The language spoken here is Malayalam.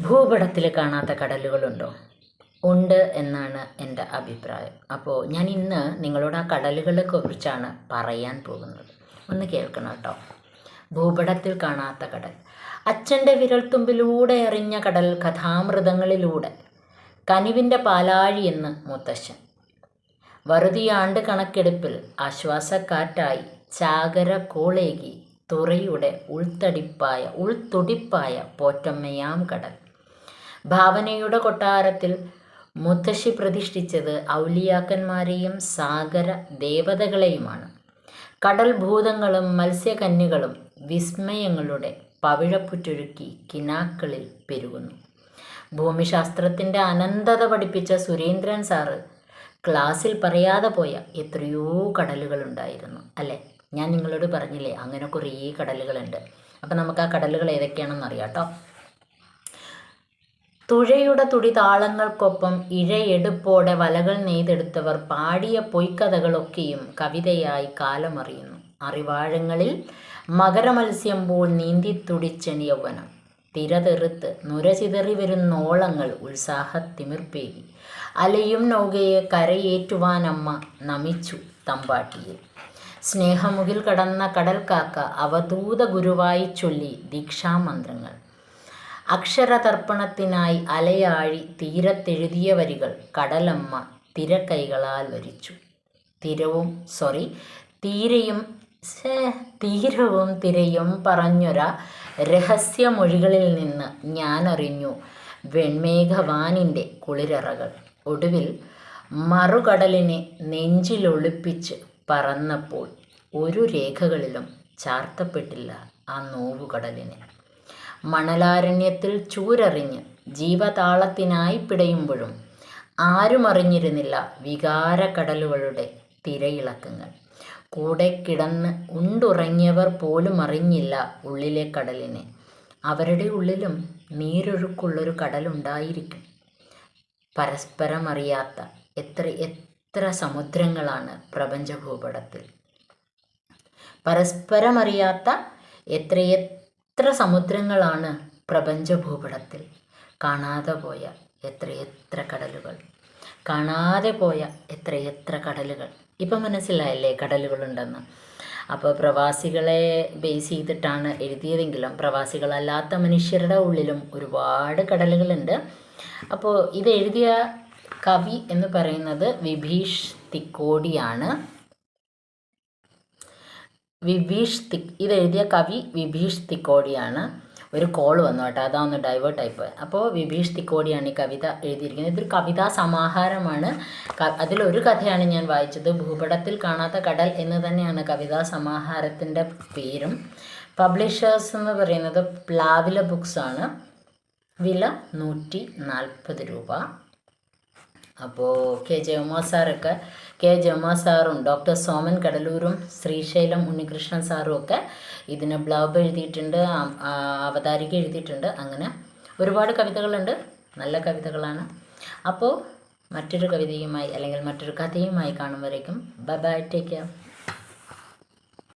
ഭൂപടത്തിൽ കാണാത്ത കടലുകളുണ്ടോ? ഉണ്ട് എന്നാണ് എന്റെ അഭിപ്രായം. അപ്പോൾ ഞാൻ ഇന്ന് നിങ്ങളോട് ആ കടലുകളെ കുറിച്ചാണ് പറയാൻ പോകുന്നത്. ഒന്ന് കേൾക്കണം കേട്ടോ. ഭൂപടത്തിൽ കാണാത്ത കടൽ. അച്ഛന്റെ വിരൽത്തുമ്പിലൂടെ എറിഞ്ഞ കടൽ കഥാമൃതങ്ങളിലൂടെ. കനിവിന്റെ പാലാഴി എന്ന് മുത്തശ്ശൻ. വറുതിയാണ്ട് കണക്കെടുപ്പിൽ ആശ്വാസക്കാറ്റായി ചാകര കോളേകി തുറയുടെ ഉൾത്തടിപ്പായ ഉൾത്തുടിപ്പായ പോറ്റമ്മയാം കടൽ. ഭാവനയുടെ കൊട്ടാരത്തിൽ മുത്തശ്ശി പ്രതിഷ്ഠിച്ചത് ഔലിയാക്കന്മാരെയും സാഗര ദേവതകളെയുമാണ്. കടൽ ഭൂതങ്ങളും മത്സ്യകന്യകളും വിസ്മയങ്ങളുടെ പവിഴപ്പുറ്റൊരുക്കി കിനാക്കളിൽ പെരുകുന്നു. ഭൂമിശാസ്ത്രത്തിന്റെ അനന്തത പഠിപ്പിച്ച സുരേന്ദ്രൻ സാറ് ക്ലാസ്സിൽ പറയാതെ പോയ എത്രയോ കടലുകളുണ്ടായിരുന്നു അല്ലേ? ഞാൻ നിങ്ങളോട് പറഞ്ഞില്ലേ അങ്ങനെ കുറേ കടലുകളുണ്ട്. അപ്പം നമുക്ക് ആ കടലുകൾ ഏതൊക്കെയാണെന്ന് അറിയാം കേട്ടോ. തുഴയുടെ തുടിതാളങ്ങൾക്കൊപ്പം ഇഴയെടുപ്പോടെ വലകൾ നെയ്തെടുത്തവർ പാടിയ പൊയ്ക്കഥകളൊക്കെയും കവിതയായി കാലമറിയുന്നു. അറിവാഴങ്ങളിൽ മകരമത്സ്യം പോൽ നീന്തി തുടിച്ചൻ യൗവനം തിരതെറുത്ത് നുരചിതറി വരുന്നോളങ്ങൾ ഉത്സാഹത്തിമിർപ്പേകി അലയും നൗകയെ കരയേറ്റുവാനമ്മ നമിച്ചു തമ്പാട്ടിയിൽ. സ്നേഹമുകിൽ കടന്ന കടൽക്കാക്ക അവധൂത ഗുരുവായി ചൊല്ലി ദീക്ഷാമന്ത്രങ്ങൾ. അക്ഷരതർപ്പണത്തിനായി അലയാഴി തീരത്തെഴുതിയ വരികൾ കടലമ്മ തിരക്കൈകളാൽ വരിച്ചു. തിരവും സോറി തീരയും തീരവും തിരയും പറഞ്ഞൊര രഹസ്യമൊഴികളിൽ നിന്ന് ഞാനറിഞ്ഞു വെൺമേഘവാനിന്റെ കുളിരറകൾ. ഒടുവിൽ മറുകടലിനെ നെഞ്ചിലൊളിപ്പിച്ച് പറന്നപ്പോൾ ഒരു രേഖകളിലും ചാർത്തപ്പെട്ടില്ല ആ നോവുകടലിനെ. മണലാരണ്യത്തിൽ ചൂരറിഞ്ഞ് ജീവതാളത്തിനായി പിടയുമ്പോഴും ആരുമറിഞ്ഞിരുന്നില്ല വികാരക്കടലുകളുടെ തിരയിളക്കങ്ങൾ. കൂടെ കിടന്ന് ഉണ്ടുറങ്ങിയവർ പോലും അറിഞ്ഞില്ല ഉള്ളിലെ കടലിനെ. അവരുടെ ഉള്ളിലും നീരൊഴുക്കുള്ളൊരു കടലുണ്ടായിരിക്കും. പരസ്പരം അറിയാത്ത എത്ര എത്ര സമുദ്രങ്ങളാണ് പ്രപഞ്ച ഭൂപടത്തിൽ പരസ്പരം അറിയാത്ത എത്രയെത്ര സമുദ്രങ്ങളാണ് പ്രപഞ്ച ഭൂപടത്തിൽ കാണാതെ പോയ എത്രയെത്ര കടലുകൾ? കാണാതെ പോയ എത്രയെത്ര കടലുകൾ? ഇപ്പം മനസ്സിലായല്ലേ കടലുകളുണ്ടെന്ന്? അപ്പോൾ പ്രവാസികളെ ബേസ് ചെയ്തിട്ടാണ് എഴുതിയതെങ്കിലും പ്രവാസികളല്ലാത്ത മനുഷ്യരുടെ ഉള്ളിലും ഒരുപാട് കടലുകളുണ്ട്. അപ്പോൾ ഇത് എഴുതിയ കവി എന്ന് പറയുന്നത് വിഭീഷ് തിക്കോടിയാണ്. വിഭീഷ് തിക് ഇത് എഴുതിയ കവി വിഭീഷ് തിക്കോടിയാണ് ഒരു കോൾ വന്നു കേട്ടോ. അതാ ഒന്ന് ഡൈവേർട്ട് ആയിപ്പോയി അപ്പോൾ വിഭീഷ് തിക്കോടിയാണ് ഈ കവിത എഴുതിയിരിക്കുന്നത്. ഇതൊരു കവിതാ സമാഹാരമാണ്. അതിലൊരു കഥയാണ് ഞാൻ വായിച്ചത്. ഭൂപടത്തിൽ കാണാത്ത കടൽ എന്ന് തന്നെയാണ് കവിതാ സമാഹാരത്തിന്റെ പേരും. പബ്ലിഷേഴ്സ് എന്ന് പറയുന്നത് പ്ലാവില ബുക്സ് ആണ് വില നൂറ്റി നാൽപ്പത് രൂപ. അപ്പോൾ കെ ജയകുമാർ സാറൊക്കെ കെ ജയകുമാർ സാറും ഡോക്ടർ സോമൻ കടലൂരും ശ്രീശൈലം ഉണ്ണികൃഷ്ണൻ സാറും ഒക്കെ ഇതിന് ബ്ലോബ് എഴുതിയിട്ടുണ്ട് അവതാരിക എഴുതിയിട്ടുണ്ട്. അങ്ങനെ ഒരുപാട് കവിതകളുണ്ട് നല്ല കവിതകളാണ്. അപ്പോൾ മറ്റൊരു കവിതയുമായി അല്ലെങ്കിൽ മറ്റൊരു കഥയുമായി കാണുമ്പോഴേക്കും ബൈ ബൈ ടേക്ക് കെയർ